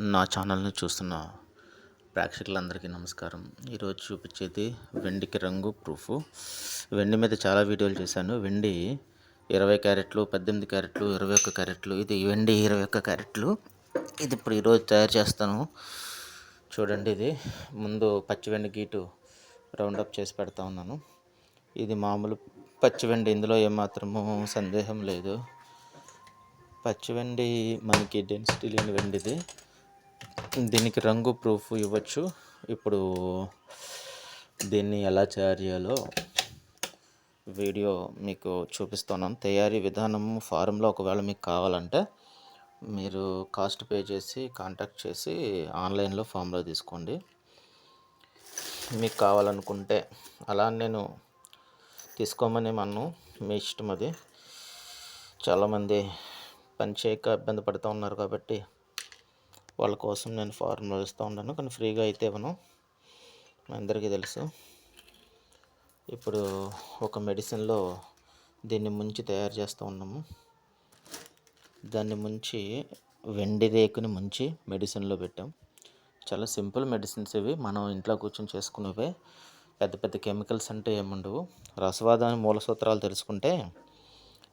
నా ఛానల్ని చూస్తున్న ప్రేక్షకులందరికీ నమస్కారం. ఈరోజు చూపించేది వెండికి రంగు ప్రూఫ్. వెండి మీద చాలా వీడియోలు చేశాను. వెండి ఇరవై క్యారెట్లు పద్దెనిమిది క్యారెట్లు ఇరవై ఒక్క క్యారెట్లు ఇది వెండి ఇరవై ఒక్క క్యారెట్లు. ఇది ఇప్పుడు ఈరోజు తయారు చేస్తాను. చూడండి ఇది. ముందు పచ్చి వెండి గీటు రౌండప్ చేసి పెడతా ఉన్నాను. ఇది మామూలు పచ్చి వెండి. ఇందులో ఏమాత్రము సందేహం లేదు. పచ్చి వెండి మనకి డెన్సిటీ లేని వెండిది. దీనికి రంగు ప్రూఫ్ ఇవ్వచ్చు. ఇప్పుడు దీన్ని ఎలా తయారు చేయాలో వీడియో మీకు చూపిస్తున్నాను. తయారీ విధానం ఫారంలో ఒకవేళ మీకు కావాలంటే మీరు కాస్ట్ పే చేసి కాంటాక్ట్ చేసి ఆన్లైన్లో ఫామ్లో తీసుకోండి. మీకు కావాలనుకుంటే అలా నేను తీసుకోమని మనం మీ ఇష్టం అది. చాలామంది పని చేయక ఇబ్బంది పడుతూ ఉన్నారు కాబట్టి వాళ్ళ కోసం నేను ఫార్ములా ఇస్తూ ఉన్నాను. కానీ ఫ్రీగా అయితే ఇవ్వను. అందరికీ తెలుసు. ఇప్పుడు ఒక మెడిసిన్లో దీన్ని ముంచి తయారు చేస్తూ ఉన్నాము. దాన్ని ముంచి వెండి రేకుని ముంచి మెడిసిన్లో పెట్టాం. చాలా సింపుల్ మెడిసిన్స్ ఇవి. మనం ఇంట్లో కూర్చొని చేసుకునేవే. పెద్ద పెద్ద కెమికల్స్ అంటే ఏముండవు. రసవాదాన్ని మూల సూత్రాలు తెలుసుకుంటే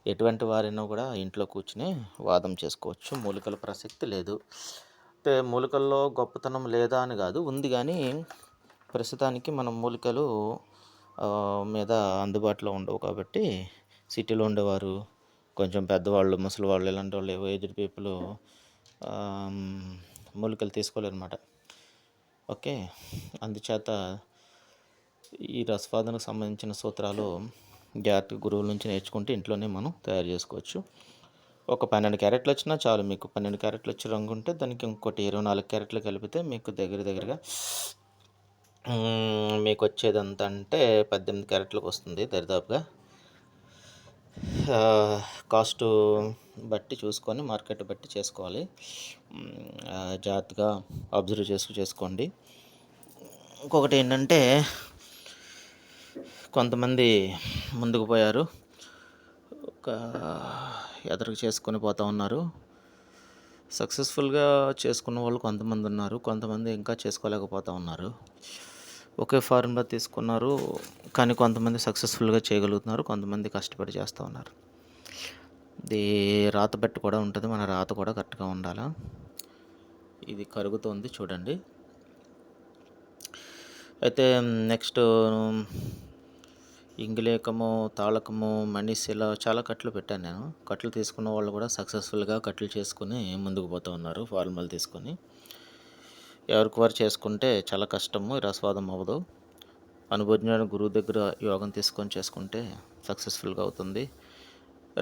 ఎటువంటి వారైనా కూడా ఇంట్లో కూర్చుని వాదం చేసుకోవచ్చు. మూలికల ప్రసక్తి లేదు. అంటే మూలికల్లో గొప్పతనం లేదా అని కాదు. ఉంది కానీ ప్రస్తుతానికి మనం మూలికలు మీద అందుబాటులో ఉండవు కాబట్టి సిటీలో ఉండేవారు కొంచెం పెద్దవాళ్ళు ముసలి వాళ్ళు ఇలాంటి వాళ్ళు ఏజ్డ్ పీపుల్ మూలికలు తీసుకోలేరన్నమాట. ఓకే? అందుచేత ఈ రసవాదనకు సంబంధించిన సూత్రాలు జాగ్రత్త గురువుల నుంచి నేర్చుకుంటే ఇంట్లోనే మనం తయారు చేసుకోవచ్చు. ఒక పన్నెండు క్యారెట్లు వచ్చినా చాలు. మీకు పన్నెండు క్యారెట్లు వచ్చి రంగు ఉంటే దానికి ఇంకోటి ఇరవై నాలుగు క్యారెట్లు కలిపితే మీకు దగ్గర దగ్గరగా మీకు వచ్చేది ఎంత అంటే పద్దెనిమిది క్యారెట్లకు వస్తుంది దరిదాపుగా. కాస్ట్ బట్టి చూసుకొని మార్కెట్ బట్టి చేసుకోవాలి. జాగ్రత్తగా అబ్జర్వ్ చేసి చేసుకోండి. ఇంకొకటి ఏంటంటే కొంతమంది ముందుకు పోయారు. ఒక ఎదురు చేసుకొని పోతూ ఉన్నారు. సక్సెస్ఫుల్గా చేసుకున్న వాళ్ళు కొంతమంది ఉన్నారు. కొంతమంది ఇంకా చేసుకోలేకపోతూ ఉన్నారు. ఒకే ఫార్ములా తీసుకున్నారు. కానీ కొంతమంది సక్సెస్ఫుల్గా చేయగలుగుతున్నారు. కొంతమంది కష్టపడి చేస్తూ ఉన్నారు. ఇది రాత బట్టి కూడా ఉంటుంది. మన రాత కూడా కరెక్ట్గా ఉండాలా. ఇది కరుగుతోంది చూడండి. అయితే నెక్స్ట్ ఇంగిలేకము తాళకము మణిస్ ఇలా చాలా కట్లు పెట్టాను నేను. కట్లు తీసుకున్న వాళ్ళు కూడా సక్సెస్ఫుల్గా కట్లు చేసుకుని ముందుకు పోతూ ఉన్నారు ఫార్మల్ తీసుకొని. ఎవరికి వారు చేసుకుంటే చాలా కష్టము రసవాదం అవ్వదు. అనుభవజ్ఞాన గురువు దగ్గర యోగం తీసుకొని చేసుకుంటే సక్సెస్ఫుల్గా అవుతుంది.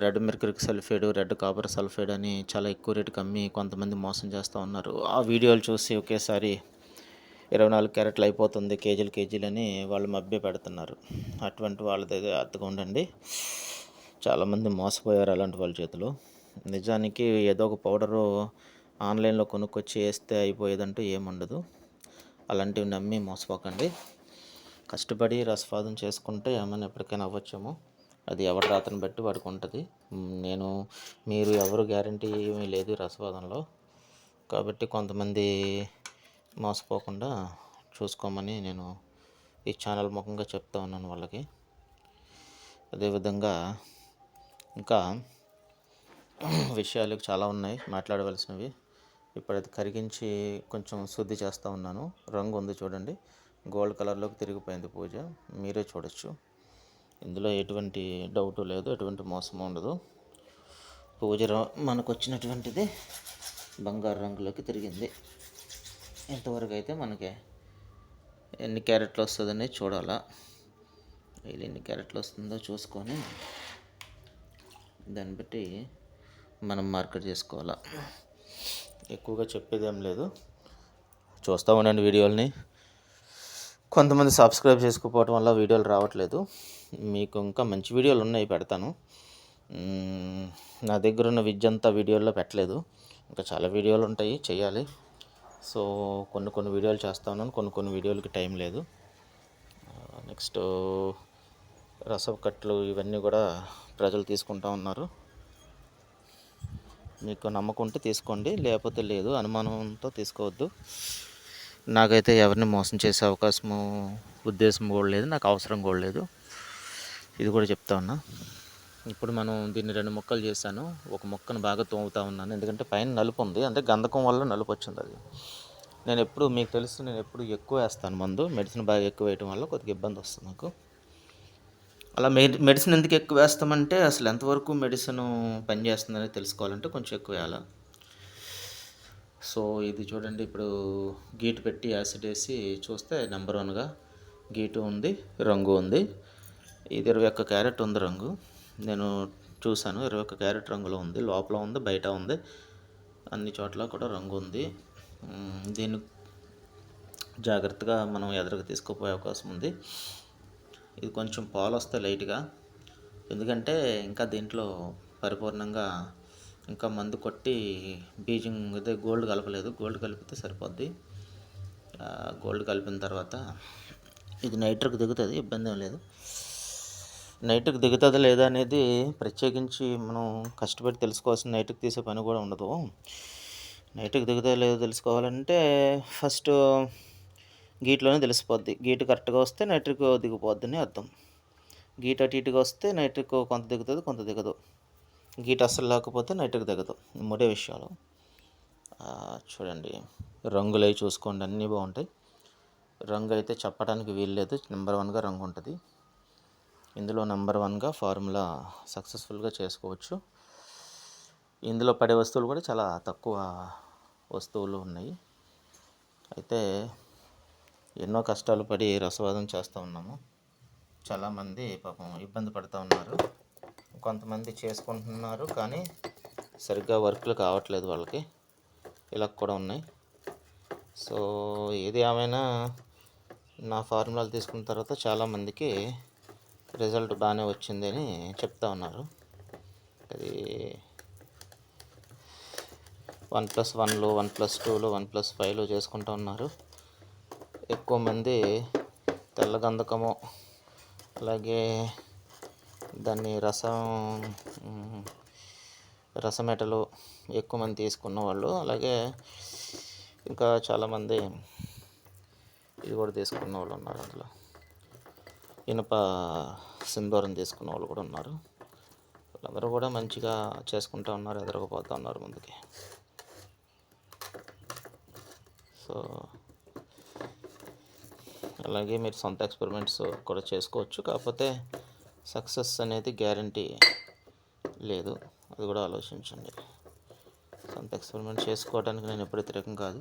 Red mercuric sulphide red copper sulphide అని చాలా ఎక్కువ రేటుకి అమ్మి కొంతమంది మోసం చేస్తూ ఉన్నారు. ఆ వీడియోలు చూసి ఒకేసారి ఇరవై నాలుగు క్యారెట్లు అయిపోతుంది కేజీలు కేజీలు అని వాళ్ళు మభ్య పెడుతున్నారు. అటువంటి వాళ్ళ దగ్గర అత్తగా ఉండండి చాలామంది మోసపోయారు అలాంటి వాళ్ళ చేతిలో. నిజానికి ఏదో ఒక పౌడరు ఆన్లైన్లో కొనుక్కొచ్చి వేస్తే అయిపోయేదంటూ ఏముండదు అలాంటివి నమ్మి మోసపోకండి. కష్టపడి రసపాదం చేసుకుంటే ఏమైనా ఎప్పటికైనా అవ్వచ్చేమో. అది ఎవరి రాతను బట్టి వాడికి ఉంటుంది. నేను మీరు ఎవరు గ్యారంటీ ఏమీ లేదు రసవాదంలో కాబట్టి కొంతమంది మోసపోకుండా చూసుకోమని నేను ఈ ఛానల్ ముఖంగా చెప్తా ఉన్నాను వాళ్ళకి. అదేవిధంగా ఇంకా విషయాలు చాలా ఉన్నాయి మాట్లాడవలసినవి. ఇప్పుడైతే కరిగించి కొంచెం శుద్ధి చేస్తూ ఉన్నాను. రంగు ఉంది చూడండి. గోల్డ్ కలర్లోకి తిరిగిపోయింది పూజ. మీరే చూడొచ్చు. ఇందులో ఎటువంటి డౌట్ లేదు ఎటువంటి మోసం ఉండదు. పూజ మనకు వచ్చినటువంటిది బంగారు రంగులోకి తిరిగింది. ఇంతవరకు అయితే మనకి ఎన్ని క్యారెట్లు వస్తుందని చూడాలా. వీళ్ళు ఎన్ని క్యారెట్లు వస్తుందో చూసుకొని దాన్ని బట్టి మనం మార్కెట్ చేసుకోవాలా. ఎక్కువగా చెప్పేది ఏం లేదు. చూస్తూ ఉండండి వీడియోలని. కొంతమంది సబ్స్క్రైబ్ చేసుకోకపోవడం వల్ల వీడియోలు రావట్లేదు. మీకు ఇంకా మంచి వీడియోలు ఉన్నాయి పెడతాను. నా దగ్గర ఉన్న విద్య అంతా వీడియోల్లో పెట్టలేదు. ఇంకా చాలా వీడియోలు ఉంటాయి చేయాలి సో కొన్ని కొన్ని వీడియోలు చేస్తా ఉన్నాను కొన్ని కొన్ని వీడియోలకి టైం లేదు. నెక్స్ట్ రసకట్లు ఇవన్నీ కూడా ప్రజలు తీసుకుంటా ఉన్నారు. మీకు నమ్మకం ఉంటే తీసుకోండి లేకపోతే లేదు అనుమానంతో తీసుకోవద్దు. నాకైతే ఎవరిని మోసం చేసే అవకాశము ఉద్దేశం కూడా లేదు నాకు అవసరం కూడా లేదు. ఇది కూడా చెప్తా ఉన్నా. ఇప్పుడు మనం దీన్ని రెండు ముక్కలు చేశాను. ఒక ముక్కను బాగా తోముతా ఉన్నాను. ఎందుకంటే పైన నలుపు ఉంది. అంటే గంధకం వల్ల నలుపు వచ్చింది అది. నేను ఎప్పుడు మీకు తెలుసు నేను ఎప్పుడు ఎక్కువ వేస్తాను మందు. మెడిసిన్ బాగా ఎక్కువ వేయటం వల్ల కొద్దిగా ఇబ్బంది వస్తుంది నాకు. అలా మెడి మెడిసిన్ ఎందుకు ఎక్కువ వేస్తామంటే అసలు ఎంతవరకు మెడిసిన్ పనిచేస్తుందని తెలుసుకోవాలంటే కొంచెం ఎక్కువ వేయాలి. సో ఇది చూడండి. ఇప్పుడు గీటు పెట్టి యాసిడ్ వేసి చూస్తే నెంబర్ వన్గా గీటు ఉంది రంగు ఉంది. ఇది ఇరవై ఒక్క క్యారెట్ ఉంది రంగు. నేను చూశాను. ఇరవై ఒక్క క్యారెట్ రంగులో ఉంది. లోపల ఉంది బయట ఉంది. అన్ని చోట్ల కూడా రంగు ఉంది. దీన్ని జాగ్రత్తగా మనం ఎదురుకు తీసుకుపోయే అవకాశం ఉంది. ఇది కొంచెం పాలు వస్తాయి లైట్గా. ఎందుకంటే ఇంకా దీంట్లో పరిపూర్ణంగా ఇంకా మందు కొట్టి బీజింగ్ అదే గోల్డ్ కలపలేదు. గోల్డ్ కలిపితే సరిపోద్ది. గోల్డ్ కలిపిన తర్వాత ఇది నైట్రకు దిగుతుంది. ఇబ్బంది ఏం లేదు. నైట్కి దిగుతుందా లేదా అనేది ప్రత్యేకించి మనం కష్టపడి తెలుసుకోవాల్సిన నైట్కి తీసే పని కూడా ఉండదు. నైట్కి దిగుతుందో లేదో తెలుసుకోవాలంటే ఫస్ట్ గీట్లోనే తెలిసిపోద్ది. గీటు కరెక్ట్గా వస్తే నైట్రిక్ దిగిపోద్ది అని అర్థం. గీట్ అటు ఇటుగా వస్తే నైట్రిక్ కొంత దిగుతుంది కొంత దిగదు. గీట్ అస్సలు లేకపోతే నైట్రిక్ దిగదు. మూడే విషయాలు. చూడండి. రంగులు అవి చూసుకోండి అన్నీ బాగుంటాయి. రంగు అయితే చెప్పడానికి వీల్లేదు. నెంబర్ వన్గా రంగు ఉంటుంది ఇందులో నెంబర్ వన్గా ఫార్ములా సక్సెస్ఫుల్గా చేసుకోవచ్చు. ఇందులో పడే వస్తువులు కూడా చాలా తక్కువ వస్తువులు ఉన్నాయి. అయితే ఎన్నో కష్టాలు పడి రసవాదం చేస్తూ ఉన్నాము. చాలామంది పాపం ఇబ్బంది పడుతూ ఉన్నారు. కొంతమంది చేసుకుంటున్నారు కానీ సరిగ్గా వర్క్లు కావట్లేదు వాళ్ళకి. ఇలా కూడా ఉన్నాయి. సో ఏది ఏమైనా నా ఫార్ములాలు తీసుకున్న తర్వాత చాలామందికి రిజల్ట్ బాగానే వచ్చింది అని చెప్తా ఉన్నారు. అది వన్ ప్లస్ వన్లో వన్ ప్లస్ టూలో వన్ ప్లస్ ఫైవ్లో చేసుకుంటూ ఉన్నారు. ఎక్కువ మంది తెల్ల గంధకము అలాగే దాన్ని రసం రసమెటలు ఎక్కువ మంది తీసుకున్న వాళ్ళు అలాగే ఇంకా చాలామంది ఇది కూడా తీసుకున్న వాళ్ళు ఉన్నారు అందులో. ఇనుప సింధూరం తీసుకున్న వాళ్ళు కూడా ఉన్నారు. వాళ్ళందరూ కూడా మంచిగా చేసుకుంటూ ఉన్నారు ఎదరకపోతూ ఉన్నారు ముందుకి. సో అలాగే మీరు సొంత ఎక్స్పెరిమెంట్స్ కూడా చేసుకోవచ్చు. కాకపోతే సక్సెస్ అనేది గ్యారంటీ లేదు. అది కూడా ఆలోచించండి. సొంత ఎక్స్పెరిమెంట్ చేసుకోవడానికి నేను ఎప్పుడు వ్యతిరేకం కాదు.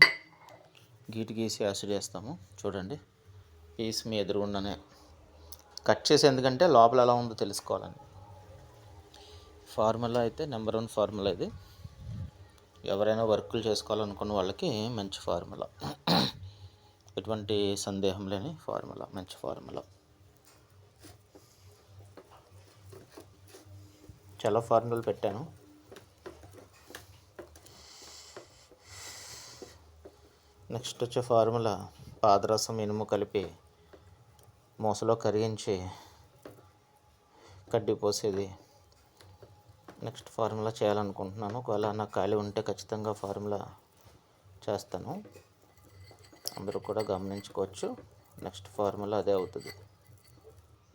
గీటు గీసి యాసిడ్ వేస్తాము. చూడండి. పీస్ మీ ఎదురుగుండానే కట్ చేసి ఎందుకంటే లోపల ఎలా ఉందో తెలుసుకోవాలని ఫార్ములా అయితే నెంబర్ వన్ ఫార్ములా ఇది. ఎవరైనా వర్కులు చేసుకోవాలనుకున్న వాళ్ళకి మంచి ఫార్ములా. ఎటువంటి సందేహం లేని ఫార్ములా మంచి ఫార్ములా. చాలా ఫార్ములాలు పెట్టాను. నెక్స్ట్ వచ్చే ఫార్ములా పాదరసం ఇనుము కలిపి మూసలో కరిగించి కడ్డీ పోసేది నెక్స్ట్ ఫార్ములా చేయాలనుకుంటున్నాను. ఒకవేళ నాకు ఖాళీ ఉంటే ఖచ్చితంగా ఫార్ములా చేస్తాను. అందరూ కూడా గమనించుకోవచ్చు. నెక్స్ట్ ఫార్ములా అదే అవుతుంది.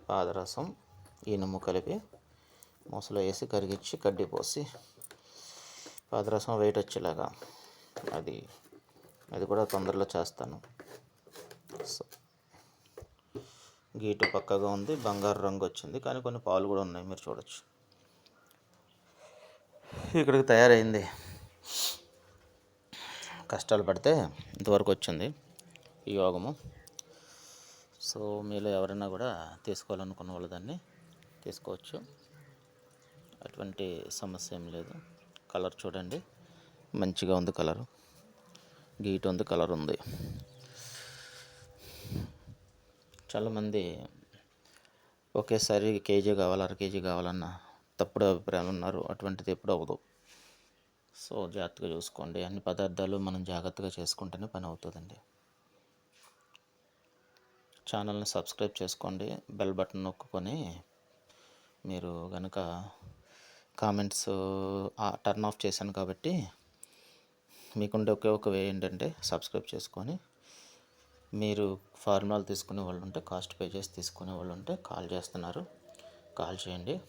పాదరసం ఇనుము కలిపి మూసలో వేసి కరిగించి కడ్డీ పోసి పాదరసం వెయిట్ వచ్చేలాగా అది అది కూడా తొందరలో చేస్తాను. సో గీటు పక్కగా ఉంది బంగారు రంగు వచ్చింది కానీ కొన్ని పాలు కూడా ఉన్నాయి మీరు చూడొచ్చు. ఇక్కడికి తయారైంది. కష్టాలు పడితే ఇంతవరకు వచ్చింది ఈ యోగము. సో మీలో ఎవరైనా కూడా తీసుకోవాలనుకున్న వాళ్ళు దాన్ని తీసుకోవచ్చు. అటువంటి సమస్య ఏం లేదు. కలర్ చూడండి. మంచిగా ఉంది కలరు. గీట్ ఉంది కలర్ ఉంది. చాలామంది ఒకేసారి కేజీ కావాలి అర కేజీ కావాలన్న తప్పుడు అభిప్రాయాలు ఉన్నారు. అటువంటిది ఎప్పుడు అవ్వదు. సో జాగ్రత్తగా చూసుకోండి. అన్ని పదార్థాలు మనం జాగ్రత్తగా చేసుకుంటేనే పని అవుతుందండి. ఛానల్ని సబ్స్క్రైబ్ చేసుకోండి. బెల్ బటన్ నొక్కుకొని మీరు కనుక కామెంట్స్ టర్న్ ఆఫ్ చేశాను కాబట్టి మీకుండే ఒకే ఒక వే ఏంటంటే సబ్స్క్రైబ్ చేసుకొని మీరు ఫార్మల్ తీసుకునే వాళ్ళు ఉంటే కాస్ట్ పే చేసి తీసుకునే వాళ్ళు ఉంటే కాల్ చేస్తున్నారు. కాల్ చేయండి.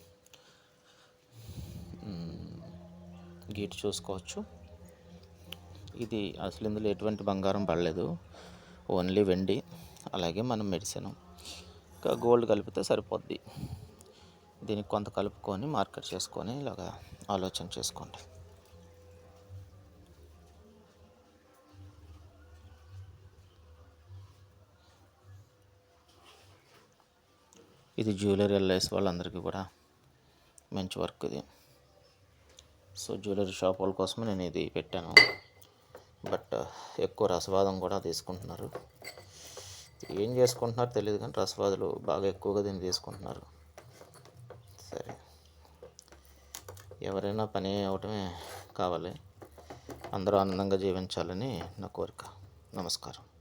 గీట్ చూసుకోవచ్చు. ఇది అసలు ఇందులో ఎటువంటి బంగారం పడలేదు. ఓన్లీ వెండి అలాగే మనం మెడిసిన్. ఇంకా గోల్డ్ కలిపితే సరిపోద్ది. దీనికి కొంత కలుపుకొని మార్కెట్ చేసుకొని ఇలాగా ఆలోచన చేసుకోండి. ఇది జ్యువెలరీ ఎల్ఐస్ వాళ్ళందరికీ కూడా మంచి వర్క్ ఇది. సో జ్యువెలరీ షాప్ వాళ్ళ కోసమే నేను ఇది పెట్టాను. బట్ ఎక్కువ రసవాదం కూడా తీసుకుంటున్నారు. ఏం చేసుకుంటున్నారో తెలియదు కానీ రసవాదులు బాగా ఎక్కువగా దీన్ని తీసుకుంటున్నారు. సరే. ఎవరైనా పని అవటమే కావాలి. అందరూ ఆనందంగా జీవించాలని నా కోరిక. నమస్కారం.